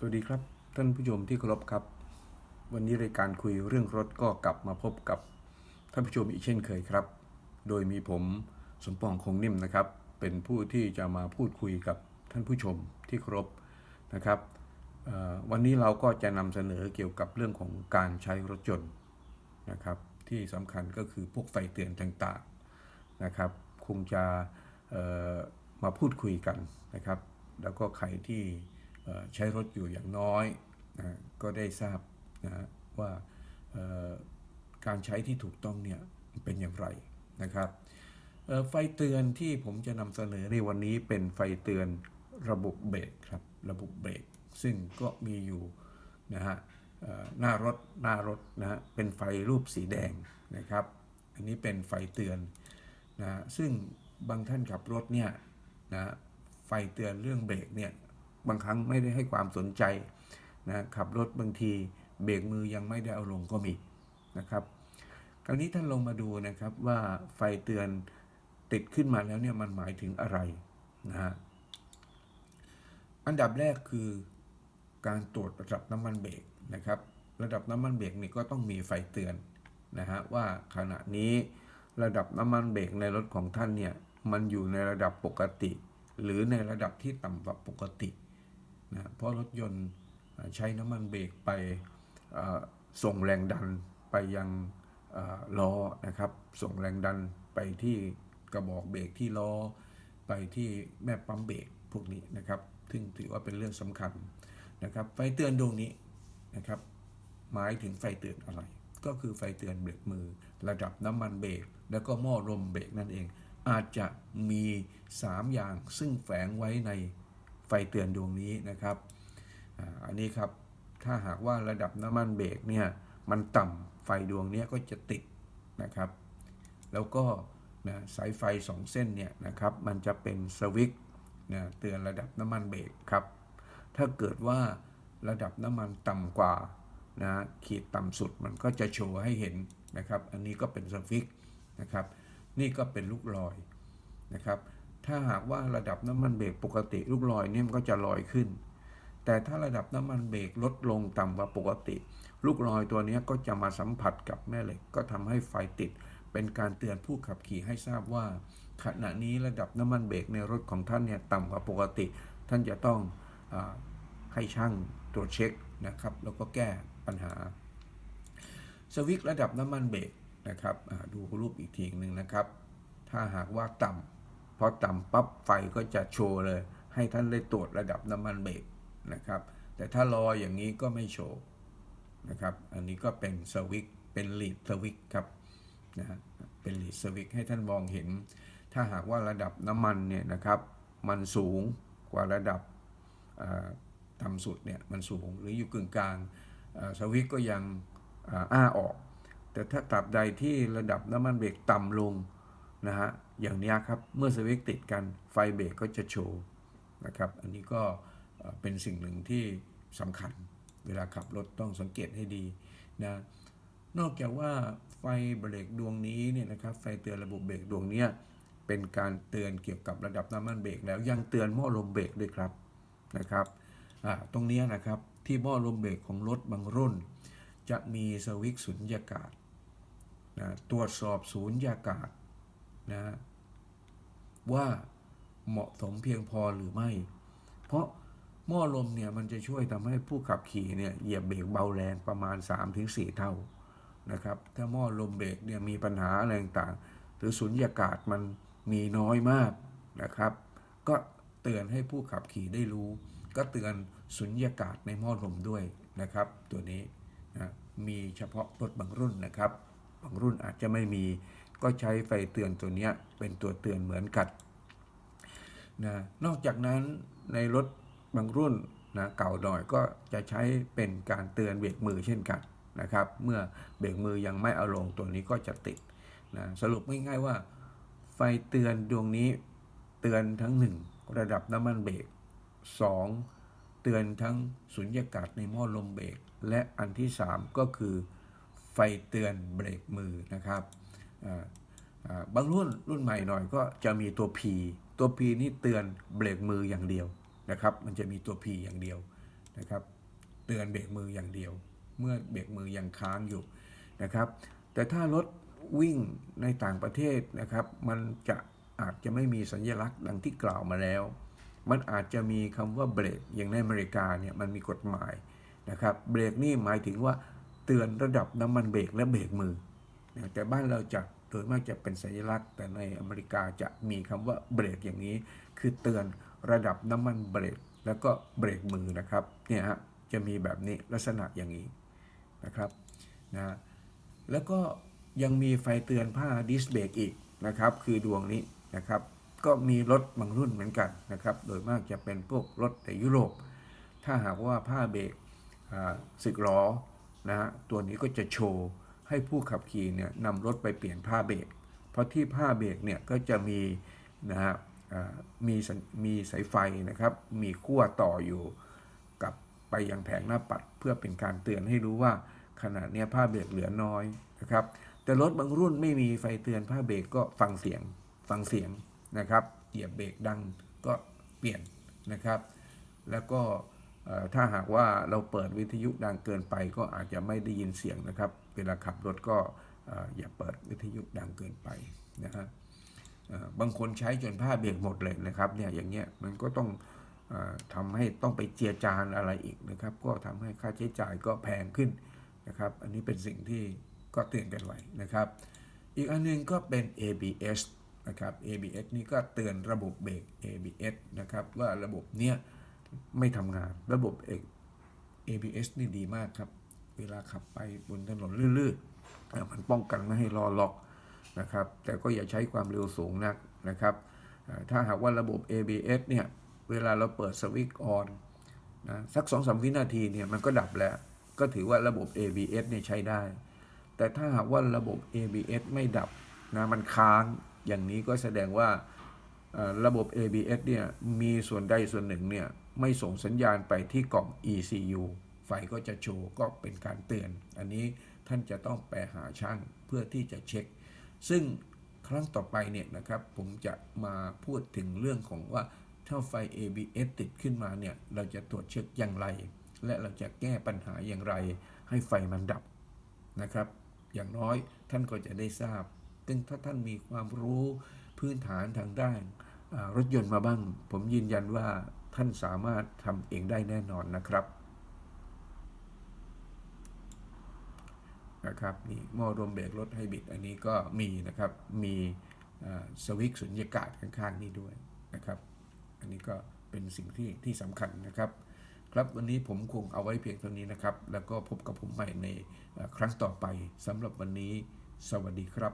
สวัสดีครับ ท่านผู้ชมที่เคารพครับ วันนี้รายการคุยเรื่องรถก็กลับมาพบกับท่านผู้ชมอีกเช่นเคยครับ โดยมีผมสมปองคงนิ่มนะครับ เป็นผู้ที่จะมาพูดคุยกับท่านผู้ชมที่เคารพนะครับวันนี้เราก็จะนำเสนอเกี่ยวกับเรื่องของการใช้รถยนต์นะครับ ที่สำคัญก็คือพวกไฟเตือนต่างๆนะครับ คงจะมาพูดคุยกันนะครับ แล้วก็ใครที่ ใช้รถอยู่อย่างน้อยนะก็ได้ทราบนะว่าการใช้ที่ถูกต้องเนี่ยเป็นอย่างไรนะครับไฟเตือนที่ผมจะนำเสนอในวันนี้เป็นไฟเตือนระบบเบรกครับระบบเบรกซึ่งก็มีอยู่นะฮะหน้ารถหน้ารถนะฮะเป็นไฟรูปสีแดงนะครับ อันนี้เป็นไฟเตือนนะฮะซึ่งบางท่านขับรถเนี่ยนะไฟเตือนเรื่องเบรกเนี่ย บางครั้งไม่ได้ให้ความสนใจนะขับรถบางทีเบรกมือยังไม่ได้เอาลงก็มีนะครับ คราวนี้ท่านลงมาดูนะครับว่าไฟเตือนติดขึ้นมาแล้วเนี่ยมันหมายถึงอะไรนะฮะอันดับแรกคือการตรวจระดับน้ำมันเบรกนะครับ ระดับน้ำมันเบรกนี่ก็ต้องมีไฟเตือนนะฮะว่าขณะนี้ระดับน้ำมันเบรกในรถของท่านเนี่ยมันอยู่ในระดับปกติ หรือในระดับที่ต่ำกว่าปกติ นะเพราะรถยนต์ใช้น้ำมันเบรกไปส่งแรงดันไปยังล้อนะครับ ส่งแรงดันไปที่กระบอกเบรกที่ล้อ ไปที่แม่ปั๊มเบรกพวกนี้นะครับ ซึ่งถือว่าเป็นเรื่องสำคัญนะครับ ไฟเตือนดวงนี้นะครับหมายถึงไฟเตือนอะไร ก็คือไฟเตือนเบรกมือ ระดับน้ำมันเบรกแล้วก็หม้อลมเบรกนั่นเอง อาจจะมี 3 อย่างซึ่งแฝงไว้ใน ไฟเตือนดวงนี้นะครับ อันนี้ครับถ้าหากว่าระดับน้ำมันเบรกเนี่ยมันต่ำไฟดวงนี้ก็จะติดนะครับ แล้วก็นะสายไฟ 2 เส้นเนี่ยนะครับมันจะเป็นสวิตช์นะเตือนระดับน้ำมันเบรกครับ ถ้าเกิดว่าระดับน้ำมันต่ำกว่านะขีดต่ำสุดมันก็จะโชว์ให้เห็นนะครับ อันนี้ก็เป็นสวิตช์นะครับ นี่ก็เป็นลูกลอยนะครับ ถ้าหากว่าระดับน้ำมันเบรกปกติลูกลอยเนี่ยมันก็จะลอยขึ้น แต่ถ้าระดับน้ำมันเบรกลดลงต่ำกว่าปกติ ลูกลอยตัวนี้ก็จะมาสัมผัสกับแม่เหล็กก็ทำให้ไฟติด เป็นการเตือนผู้ขับขี่ให้ทราบว่า ขณะนี้ระดับน้ำมันเบรกในรถของท่านเนี่ยต่ำกว่าปกติ ท่านจะต้องอให้ช่างตรวจเช็คนะครับ แล้วก็แก้ปัญหา สวิตระดับน้ำมันเบรกนะครับดูรูปอีกทีหนึ่งนะครับ ถ้าหากว่าต่ำ พอต่ำปั๊บไฟก็จะโชว์เลย ให้ท่านได้ตรวจระดับน้ำมันเบรกนะครับ แต่ถ้ารออย่างนี้ก็ไม่โชว์นะครับ อันนี้ก็เป็นสวิตเป็นลีดสวิตครับนะฮะเป็นลีดสวิตให้ท่านมองเห็น ถ้าหากว่าระดับน้ำมันเนี่ยนะครับ มันสูงกว่าระดับต่ำสุดเนี่ยมันสูงหรืออยู่กึ่งกลางสวิตก็ยังอ้าออก แต่ถ้าตราบใดที่ระดับน้ำมันเบรกต่ำลงนะฮะ อย่างนี้ครับ เมื่อสวิตติดกันไฟเบรกก็จะโชว์นะครับ อันนี้ก็เป็นสิ่งหนึ่งที่สำคัญ เวลาขับรถต้องสังเกตให้ดีนะนอกจากว่าไฟเบรกดวงนี้เนี่ยนะครับไฟเตือนระบบเบรกดวงนี้เป็นการเตือนเกี่ยวกับระดับน้ำมันเบรกแล้วยังเตือนหม้อลมเบรกด้วยครับนะครับตรงนี้นะครับที่หม้อลมเบรกของรถบางรุ่น จะมีสวิตช์สุญญากาศนะตรวจสอบสูญญากาศนะ ว่าเหมาะสมเพียงพอหรือไม่ เพราะหม้อลมเนี่ยมันจะช่วยทำให้ผู้ขับขี่เนี่ยเหยียบเบรกเบาแรงประมาณ 3-4 เท่านะครับ ถ้าหม้อลมเบรกเนี่ยมีปัญหาอะไรต่างหรือสุญญากาศมันมีน้อยมากนะครับ ก็เตือนให้ผู้ขับขี่ได้รู้ ก็เตือนสุญญากาศในหม้อลมด้วยนะครับ ตัวนี้นะมีเฉพาะรถบางรุ่นนะครับ บางรุ่นอาจจะไม่มี ก็ใช้ไฟเตือนตัวนี้เป็นตัวเตือนเหมือนกันนะนอกจากนั้นในรถบางรุ่นนะเก่าหน่อยก็จะใช้เป็นการเตือนเบรกมือเช่นกันนะครับ เมื่อเบรกมือยังไม่เอาลงตัวนี้ก็จะติดนะสรุปง่ายๆว่า ไฟเตือนดวงนี้เตือนทั้ง 1 ระดับน้ำมันเบรก 2 เตือนทั้งสุญญากาศในหม้อลมเบรก และอันที่ 3 ก็คือไฟเตือนเบรกมือนะครับ บางรุ่นรุ่นใหม่หน่อยก็จะมีตัว P ตัว P นี่เตือนเบรกมืออย่างเดียวนะครับ มันจะมีตัว P อย่างเดียวนะครับ เตือนเบรกมืออย่างเดียว เมื่อเบรกมือยังค้างอยู่นะครับ แต่ถ้ารถวิ่งในต่างประเทศนะครับ มันจะอาจจะไม่มีสัญลักษณ์ดังที่กล่าวมาแล้ว มันอาจจะมีคำว่าเบรกอย่างในอเมริกาเนี่ยมันมีกฎหมายนะครับ เบรกนี่หมายถึงว่าเตือนระดับน้ำมันเบรกและเบรกมือ แต่บ้านเราจะโดยมากจะเป็นสัญลักษณ์ แต่ในอเมริกาจะมีคำว่าเบรกอย่างนี้ คือเตือนระดับน้ำมันเบรกแล้วก็เบรกมือนะครับเนี่ยฮะจะมีแบบนี้ลักษณะอย่างนี้นะครับนะแล้วก็ยังมีไฟเตือนผ้าดิสเบรกอีกนะครับ คือดวงนี้นะครับ ก็มีรถบางรุ่นเหมือนกันนะครับ โดยมากจะเป็นพวกรถในยุโรป ถ้าหากว่าผ้าเบรกสึกล้อนะฮะตัวนี้ก็จะโชว์ ให้ผู้ขับขี่เนี่ยนำรถไปเปลี่ยนผ้าเบรกเพราะที่ผ้าเบรกเนี่ยก็จะมีนะฮะมีมีสายไฟนะครับ มีขั้วต่ออยู่กับไปยังแผงหน้าปัดเพื่อเป็นการเตือนให้รู้ว่าขณะเนี้ยผ้าเบรกเหลือน้อยนะครับ แต่รถบางรุ่นไม่มีไฟเตือนผ้าเบรกก็ฟังเสียงฟังเสียงนะครับ เหยียบเบรกดังก็เปลี่ยนนะครับ แล้วก็ถ้าหากว่าเราเปิดวิทยุดังเกินไปก็อาจจะไม่ได้ยินเสียงนะครับ เวลาขับรถก็อย่าเปิดวิทยุดังเกินไปนะฮะบางคนใช้จนผ้าเบรกหมดเลยนะครับเนี่ยอย่างเงี้ยมันก็ต้องอทำให้ต้องไปเจียจานอะไรอีกนะครับ ก็ทำให้ค่าใช้จ่ายก็แพงขึ้นนะครับ อันนี้เป็นสิ่งที่ก็เตือนกันไว้นะครับ อีกอันหนึงก็เป็น ABS นะครับ ABS นี่ก็เตือนระบบเบรก ABS นะครับว่าระบบเนี้ยไม่ทำงานระบบ ABS นี่ดีมากครับ เวลาขับไปบนถนนลื่นๆมันป้องกันไม่ให้ล้อล็อกนะครับ แต่ก็อย่าใช้ความเร็วสูงนักนะครับ ถ้าหากว่าระบบ ABS เนี่ย เวลาเราเปิดสวิตช์ออนนะสัก2อสวินาทีเนี่ยมันก็ดับแล้ว ก็ถือว่าระบบ ABS เนี่ยใช้ได้ แต่ถ้าหากว่าระบบ ABS ไม่ดับนะมันค้างอย่างนี้ก็แสดงว่าระบบ ABS เนี่ยมีส่วนใดส่วนหนึ่งเนี่ยไม่ส่งสัญญาณไปที่กล่อง ECU ไฟก็จะโชว์ก็เป็นการเตือน อันนี้ท่านจะต้องไปหาช่างเพื่อที่จะเช็ค ซึ่งครั้งต่อไปเนี่ยนะครับผมจะมาพูดถึงเรื่องของว่าถ้าไฟ ABS ติดขึ้นมาเนี่ยเราจะตรวจเช็คอย่างไร และเราจะแก้ปัญหาอย่างไร ให้ไฟมันดับนะครับ อย่างน้อยท่านก็จะได้ทราบ ซึ่งถ้าท่านมีความรู้พื้นฐานทางด้านรถยนต์มาบ้าง ผมยืนยันว่าท่านสามารถทำเองได้แน่นอนนะครับ นะครับนี่หม้อรวมเบรกรถไฮบริดอันนี้ก็มีนะครับมีสวิกสุญญากาศข้างๆนี้ด้วยนะครับอันนี้ก็เป็นสิ่งที่ที่สำคัญนะครับครับวันนี้ผมคงเอาไว้เพียงเท่านี้นะครับ แล้วก็พบกับผมใหม่ในครั้งต่อไปสำหรับวันนี้ สวัสดีครับ